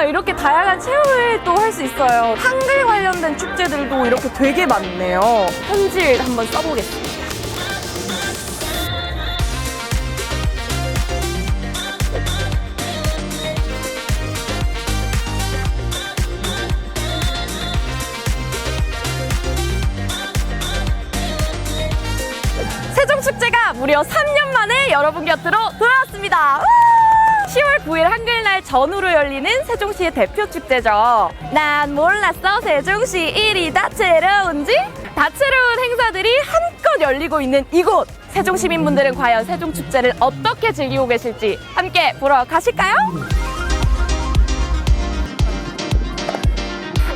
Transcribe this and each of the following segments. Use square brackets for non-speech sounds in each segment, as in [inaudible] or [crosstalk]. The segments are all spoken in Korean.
와, 이렇게 다양한 체험을 또 할 수 있어요. 한글 관련된 축제들도 이렇게 되게 많네요. 편지를 한번 써보겠습니다. 세종축제가 무려 3년 만에 여러분 곁으로 돌아왔습니다. 우! 10월 9일 한글날 전후로 열리는 세종시의 대표 축제죠. 난 몰랐어 세종시 일이 다채로운지 다채로운 행사들이 한껏 열리고 있는 이곳. 세종 시민분들은 과연 세종 축제를 어떻게 즐기고 계실지 함께 보러 가실까요?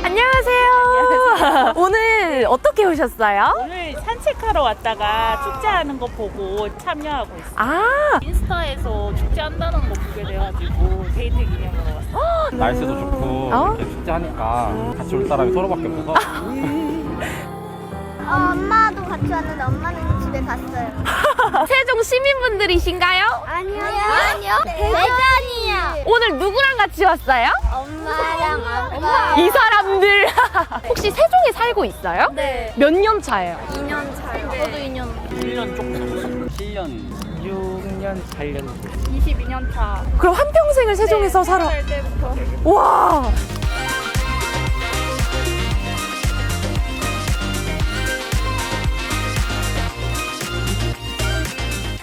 안녕하세요. 오늘 어떻게 오셨어요? 오늘 산책하러 왔다가 축제하는 거 보고 참여하고 있어요. 아, 인스타에서 축제한다는 거 보게 돼가지고 데이트 기념으로 왔어요. 날씨도 좋고 어? 이렇게 축제하니까 같이 올 사람이 서로밖에 없어서 어, 엄마도 같이 왔는데 엄마는 집에 갔어요. [laughs] 세종 시민분들이신가요? 아니요. 아니요. 대전이요. 오늘 누구랑 같이 왔어요? 엄마랑 아빠. 이 사람들 혹시 세종에 살고 있어요? 네. 몇 년 차예요? 2년 차요. 저도 2년. 1년 조금 7년 6년, 8년. 22년 차. 그럼 한 평생을 세종에서 살아. 살 때부터. 와.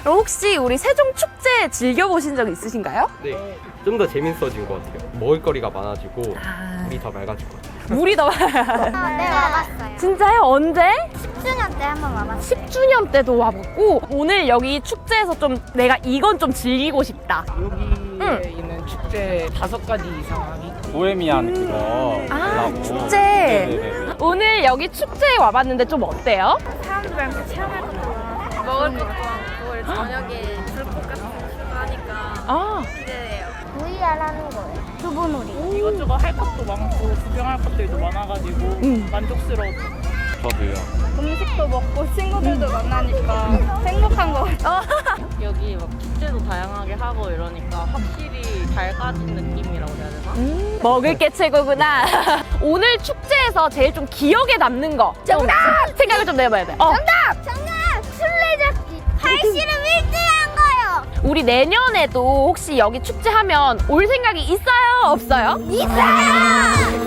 그럼 혹시 우리 세종 축제 즐겨 보신 적 있으신가요? 네, 좀 더 재밌어진 것 같아요. 먹을거리가 많아지고 물이 더 맑아질 것 같아요. 물이 더 아, 네, 와봤어요. 진짜요? 언제? 10주년 때 한번 와봤어요. 10주년 때도 와봤고 오늘 여기 축제에서 좀 내가 이건 좀 즐기고 싶다. 여기에 있는 축제 다섯 가지 이상이 보헤미안 그거 아. 축제. 네네네. 오늘 여기 축제에 와봤는데 좀 어때요? 사람들이랑 같이 체험할 것도 많고, 먹을 것도 많고, 저녁에 불꽃 같은 거 하니까 아 기대돼요. VR하는 거예요. 두부놀이. 이것저것 할 것도 많고 구경할 것들도 많아가지고 음. 만족스러워. 저도요. 음식도 먹고 친구들도 만나니까 행복한 거 같아요. [laughs] 여기 막 축제도 다양하게 하고 이러니까 확실히 밝아진 느낌이라고 해야 되나? 음, 먹을 게 최고구나. [laughs] 오늘 축제에서 제일 좀 기억에 남는 거. 정답! 생각을 좀 내봐야 돼. 어, 정답! 팔씨름 1등한 거요. 우리 내년에도 혹시 여기 축제하면 올 생각이 있어요? 없어요? 있어요!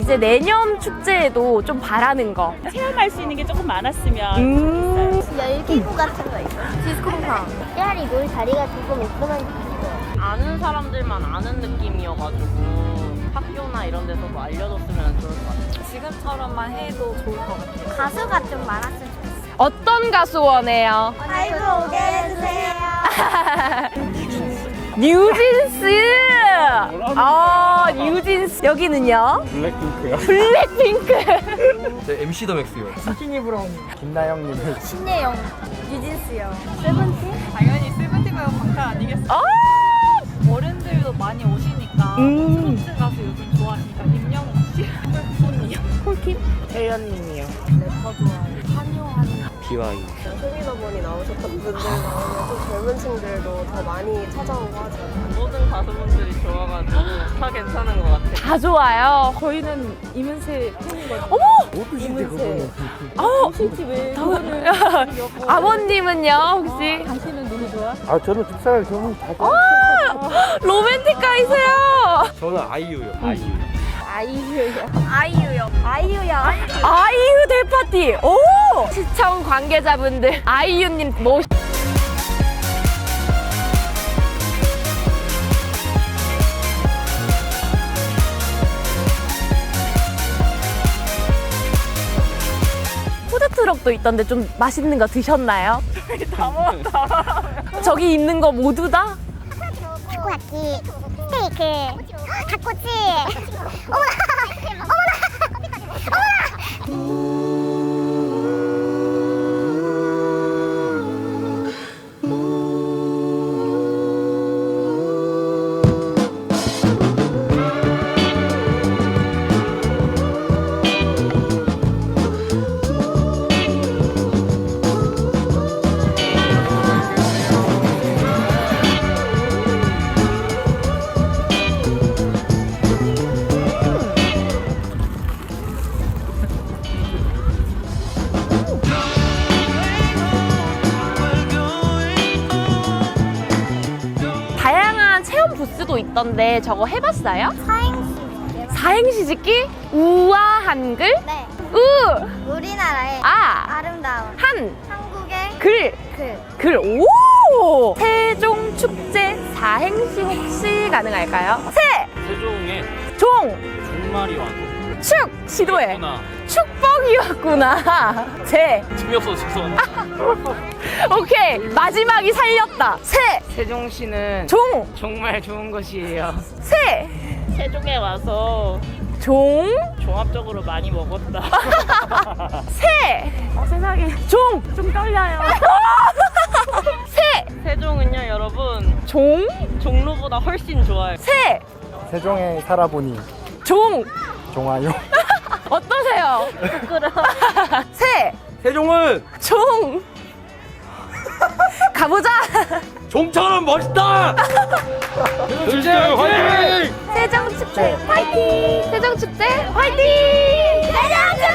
이제 내년 축제에도 좀 바라는 거. 체험할 수 있는 게 조금 많았으면 음, 좋겠어요. 열기구 같은 거 있어요. 디스코팡. 깨알이고 다리가 조금 있으면 좋겠어요. 아는 사람들만 아는 느낌이어가지고 학교나 이런 데서도 알려줬으면 좋을 것 같아요. 지금처럼만 해도 좋을 것 같아요. 가수가 좀 많았으면 좋겠어요. 어떤 가수 원해요? 라이브 오게 해주세요. [laughs] 뉴진스! 어, 뉴진스. 여기는요? 블랙핑크요. 블랙핑크. [laughs] 네, MC 더 맥스요. 스키니 브라운 김나영님을 신예영. 유진스요. 당연히 세븐틴과 방탄 아니겠어요? 아! 어른들도 많이 오시니까 음. 트로트 가수 요즘 좋아하시니까 임영웅 씨, 폴킴이요. 폴킴? 태연님이요. 래퍼 좋아해요. 한요한 BY. 소미더머니 나오셨던 분들 나오면 좀 젊은 층들도 더 많이 찾아오고 하죠. 모든 가수분들이 좋아가지고 다 괜찮은 것 같아요. 다 좋아요. 저희는 이문세 팬이거든요. 어머! 이문세 그거는 어, 실지 왜 [laughs] 아버님은요, 혹시? 당신은 누구 좋아? 아 저는 집사람 저는 다 로맨틱 가이세요. 저는 아이유요. 아이유. 아이유요. 아이유요. 아이유요. 아이유 대파티. 오! 시청 관계자분들 아이유님 모시. 푸드트럭도 있던데 좀 맛있는 거 드셨나요? 다 먹었다. 저기 있는 거 모두 다? 타코야끼, 스테이크, 닭꼬치. 어머나! 어머나! 있고 있던데 저거 해봤어요? 사행시. 사행시 짓기? 우와 한글? 네. 우! 우리나라의 아! 아름다운 한! 한국의 글! 그 글! 오! 세종 축제 사행시 혹시 가능할까요? 세! 세종의 종! 종말이 왔 축! 시도해! 구나 축복이 왔구나. [laughs] 제. 재미없어서 죄송합니다. [laughs] 오케이. 마지막이 살렸다. 세. 세종시는 종. 정말 좋은 곳이에요. 세. 세종에 와서 종. 종합적으로 많이 먹었다. [laughs] 세. 어, 세상에. 종. 좀 떨려요. 세. 세종은요, 여러분, 종. 종로보다 훨씬 좋아요. 세. 세종에 살아보니 종. 종아요. [laughs] 어떠세요? 세. [laughs] 세종은 종. [laughs] 가보자. 종처럼 멋있다. 둘째 화이팅! 세종 축제 화이팅! 세종 축제 화이팅! 세종 축제